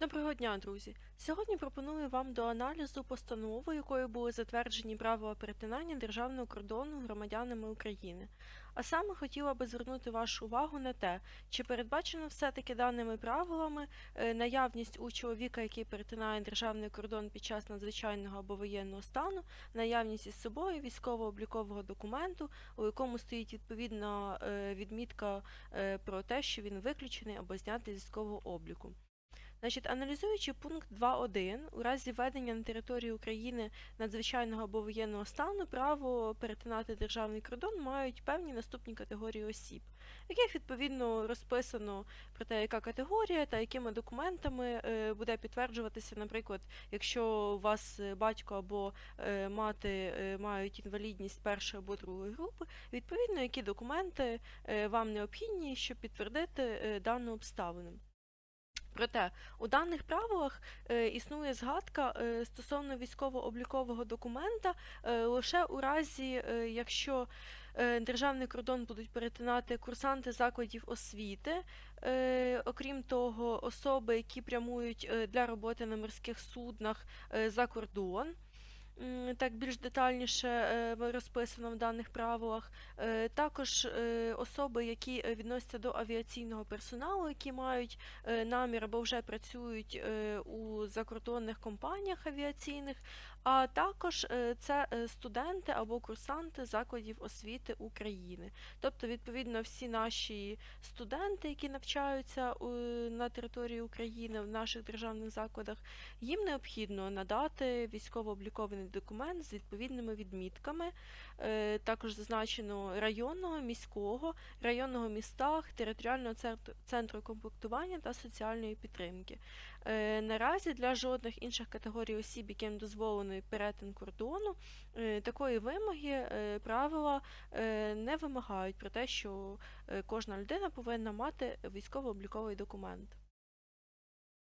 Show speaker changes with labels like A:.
A: Доброго дня, друзі! Сьогодні пропоную вам до аналізу постанову, якою були затверджені правила перетинання державного кордону громадянами України. А саме хотіла би звернути вашу увагу на те, чи передбачено все-таки даними правилами е, наявність у чоловіка, який перетинає державний кордон під час надзвичайного або воєнного стану, наявність із собою військово-облікового документу, у якому стоїть відповідна е, відмітка е, про те, що він виключений або знятий військового обліку. Значить, аналізуючи пункт 2.1, у разі введення на території України надзвичайного або воєнного стану право перетинати державний кордон мають певні наступні категорії осіб, в яких відповідно розписано про те, яка категорія та якими документами е, буде підтверджуватися, наприклад, якщо у вас батько або е, мати е, мають інвалідність першої або другої групи, відповідно, які документи вам необхідні, щоб підтвердити дану обставину. Проте у даних правилах е, існує згадка е, стосовно військово-облікового документа е, лише у разі, якщо державний кордон будуть перетинати курсанти закладів освіти, окрім того, особи, які прямують для роботи на морських суднах за кордон. Так більш детальніше е, розписано в даних правилах. Е, Також е, особи, які відносяться до авіаційного персоналу, які мають намір або вже працюють у закордонних компаніях авіаційних, а також це студенти або курсанти закладів освіти України. Тобто, відповідно, всі наші студенти, які навчаються на території України в наших державних закладах, їм необхідно надати військово-облікований документ з відповідними відмітками. Е, Також зазначено районного, міського, районного містах, територіального центру- комплектування та соціальної підтримки. Е, Наразі для жодних інших категорій осіб, яким дозволений перетин кордону, е, такої вимоги правила не вимагають про те, що кожна людина повинна мати військово-обліковий документ.